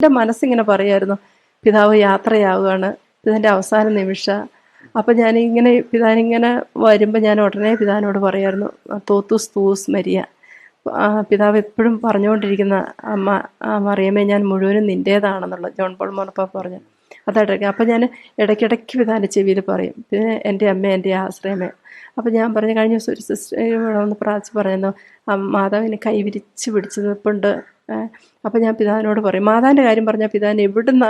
എന്റെ മനസ്സിങ്ങനെ പറയായിരുന്നു പിതാവ് യാത്രയാവുകയാണ് ഇതിന്റെ അവസാന നിമിഷ. അപ്പം ഞാനിങ്ങനെ പിതാനിങ്ങനെ വരുമ്പോൾ ഞാൻ ഉടനെ പിതാവിനോട് പറയായിരുന്നു തോത്തൂസ് തൂസ് മരിയ. പിതാവ് എപ്പോഴും പറഞ്ഞുകൊണ്ടിരിക്കുന്ന അമ്മ മറിയമ്മേ ഞാൻ മുഴുവനും നിന്റേതാണെന്നുള്ളത് ജോൺ പോൾ മോനപ്പ പറഞ്ഞു. അതായിട്ട് അപ്പം ഞാൻ ഇടയ്ക്കിടയ്ക്ക് പിതാവിന്റെ ചെവിയിൽ പറയും. പിന്നെ എന്റെ അമ്മ എന്റെ ആശ്രയമേ. അപ്പം ഞാൻ പറഞ്ഞു കഴിഞ്ഞ ദിവസം ഒരു സിസ്റ്റർ ഒന്ന് പ്രാർത്ഥിച്ച് പറയുന്നു മാതാവിനെ കൈവിരിച്ച് പിടിച്ച് നിൽപ്പുണ്ട് അപ്പം ഞാൻ പിതാവിനോട് പറയും. മാതാവിന്റെ കാര്യം പറഞ്ഞാൽ പിതാവിന് എവിടുന്ന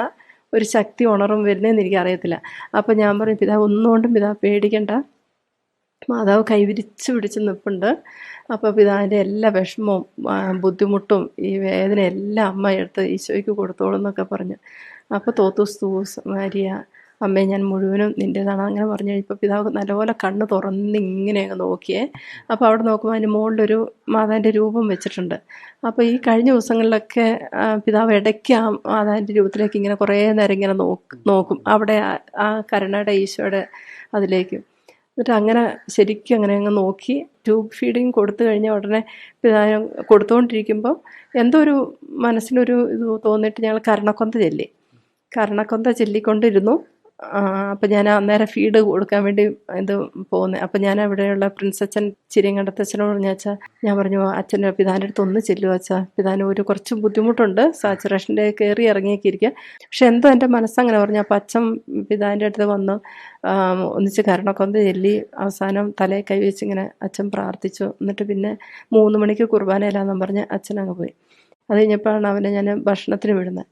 ഒരു ശക്തി ഉണർവും വരുന്നതെന്ന് എനിക്കറിയത്തില്ല അപ്പം ഞാൻ പറയും പിതാവ് ഒന്നുകൊണ്ടും പിതാവ് പേടിക്കണ്ട. മാതാവ് കൈവിരിച്ച് പിടിച്ച് നിൽപ്പുണ്ട് അപ്പോൾ പിതാവിന്റെ എല്ലാ വിഷമവും ബുദ്ധിമുട്ടും ഈ വേദന എല്ലാം അമ്മ എടുത്ത് ഈശോയ്ക്ക് കൊടുത്തോളും എന്നൊക്കെ പറഞ്ഞു. അപ്പോൾ തോത്തൂസ് തൂസ് മാരിയ അമ്മേ ഞാൻ മുഴുവനും നിന്റേതാണ് അങ്ങനെ പറഞ്ഞു കഴിഞ്ഞപ്പോൾ പിതാവ് നല്ലപോലെ കണ്ണ് തുറന്ന് ഇങ്ങനെ അങ്ങ് നോക്കിയേ. അപ്പോൾ അവിടെ നോക്കുമ്പോൾ അതിന്റെ മുകളിലൊരു മാതാവിന്റെ രൂപം വെച്ചിട്ടുണ്ട്. അപ്പോൾ ഈ കഴിഞ്ഞ ദിവസങ്ങളിലൊക്കെ പിതാവ് ഇടയ്ക്ക് ആ മാതാവിന്റെ രൂപത്തിലേക്ക് ഇങ്ങനെ കുറേ നേരം ഇങ്ങനെ നോക്കും അവിടെ ആ- കരുണയുടെ ഈശോയുടെ അതിലേക്ക്. എന്നിട്ട് അങ്ങനെ ശരിക്കും അങ്ങനെ അങ്ങ് നോക്കി. ട്യൂബ് ഫീഡിങ് കൊടുത്തു കഴിഞ്ഞ ഉടനെ പിതാവിന് കൊടുത്തുകൊണ്ടിരിക്കുമ്പോൾ എന്തോ ഒരു മനസ്സിനൊരു ഇത് തോന്നിയിട്ട് ഞങ്ങൾ കരണക്കൊന്ത ചൊല്ലി കരണക്കൊന്ത ചൊല്ലിക്കൊണ്ടിരുന്നു. അപ്പം ഞാൻ അന്നേരം ഫീഡ് കൊടുക്കാൻ വേണ്ടി ഇത് പോകുന്നത് അപ്പം ഞാൻ അവിടെയുള്ള പ്രിൻസ് അച്ഛൻ ചിരിയങ്കണ്ടത്തച്ഛനോട് പറഞ്ഞ അച്ഛാ ഞാൻ പറഞ്ഞു അച്ഛന്റെ പിതാന്റെ അടുത്ത് ഒന്ന് ചെല്ലുക അച്ഛാ. പിതാന് ഒരു കുറച്ച് ബുദ്ധിമുട്ടുണ്ട്. സാച്ചുറേഷന്റെ കയറി ഇറങ്ങിയൊക്കെ ഇരിക്കുക പക്ഷെ എന്തോ എന്റെ മനസ്സങ്ങനെ പറഞ്ഞു. അപ്പം അച്ഛൻ പിതാന്റെ അടുത്ത് വന്ന് ഒന്നിച്ച് കരണക്കൊന്ത ചെല്ലി അവസാനം തലയിൽ കൈവച്ച് ഇങ്ങനെ അച്ഛൻ പ്രാർത്ഥിച്ചു. എന്നിട്ട് പിന്നെ മൂന്ന് മണിക്ക് കുർബാനയിലാന്നും പറഞ്ഞ് അച്ഛനങ്ങ് പോയി. അത് കഴിഞ്ഞപ്പോഴാണ് അവനെ ഞാൻ ഭക്ഷണത്തിന് വിടുന്നത്.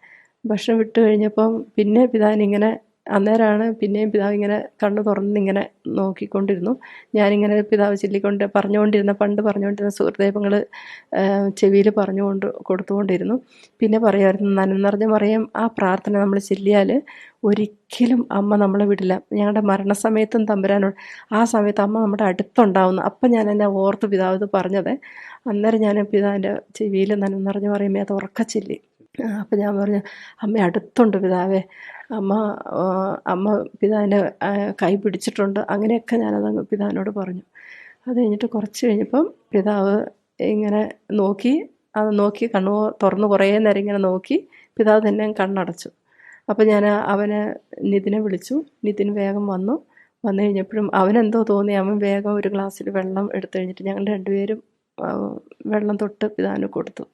ഭക്ഷണം വിട്ട് കഴിഞ്ഞപ്പം പിന്നെ പിതാവിനിങ്ങനെ അന്നേരമാണ് പിന്നെയും പിതാവ് ഇങ്ങനെ കണ്ണു തുറന്നിങ്ങനെ നോക്കിക്കൊണ്ടിരുന്നു. ഞാനിങ്ങനെ പിതാവ് ചൊല്ലിക്കൊണ്ട് പറഞ്ഞുകൊണ്ടിരുന്ന പണ്ട് പറഞ്ഞുകൊണ്ടിരുന്ന സുഹൃദേവങ്ങൾ ചെവിയിൽ പറഞ്ഞുകൊണ്ട് കൊടുത്തുകൊണ്ടിരുന്നു. പിന്നെ പറയുമായിരുന്നു നനന്നറിഞ്ഞ പറയും ആ പ്രാർത്ഥന നമ്മൾ ചൊല്ലിയാൽ ഒരിക്കലും അമ്മ നമ്മളെ വിടില്ല. ഞങ്ങളുടെ മരണസമയത്തും തമ്പുരാനോട് ആ സമയത്ത് അമ്മ നമ്മുടെ അടുത്തുണ്ടാവുന്നു. അപ്പം ഞാൻ എന്നെ ഓർത്ത് പിതാവ് ഇത് പറഞ്ഞത്. അന്നേരം ഞാൻ പിതാവിന്റെ ചെവിയിൽ നനന്നറിഞ്ഞ് പറയുമ്പോൾ അത് ഉറക്ക ചൊല്ലി. അപ്പം ഞാൻ പറഞ്ഞു അമ്മ അടുത്തുണ്ട് പിതാവേ അമ്മ അമ്മ പിതാവിന്റെ ആ, കൈ പിടിച്ചിട്ടുണ്ട്. അങ്ങനെയൊക്കെ ഞാനത് പിതാവിനോട് പറഞ്ഞു. അത് കഴിഞ്ഞിട്ട് കുറച്ച് കഴിഞ്ഞപ്പം പിതാവ് ഇങ്ങനെ നോക്കി അത് നോക്കി കണ്ണു തുറന്ന് കുറേ നേരം ഇങ്ങനെ നോക്കി പിതാവ് തന്നെ കണ്ണടച്ചു. അപ്പോൾ ഞാൻ അവനെ നിതിനെ വിളിച്ചു. നിതിൻ വേഗം വന്നു. വന്നു കഴിഞ്ഞപ്പോഴും അവനെന്തോ തോന്നി. അവൻ വേഗം ഒരു ഗ്ലാസ്സിൽ വെള്ളം എടുത്തു കഴിഞ്ഞിട്ട് ഞങ്ങൾ രണ്ടുപേരും വെള്ളം തൊട്ട് പിതാവിന് കൊടുത്തു.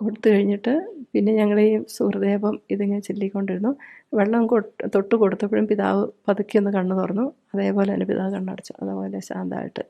കൊടുത്തു കഴിഞ്ഞിട്ട് പിന്നെ ഞങ്ങൾ ഈ സുഹൃദേവം ഇതിങ്ങനെ ചൊല്ലിക്കൊണ്ടിരുന്നു. വെള്ളം തൊട്ട് കൊടുത്തപ്പോഴും പിതാവ് പതുക്കെ ഒന്ന് കണ്ണു തുറന്നു. അതേപോലെ തന്നെ പിതാവ് കണ്ണടച്ചു. അതേപോലെ ശാന്തമായിട്ട്.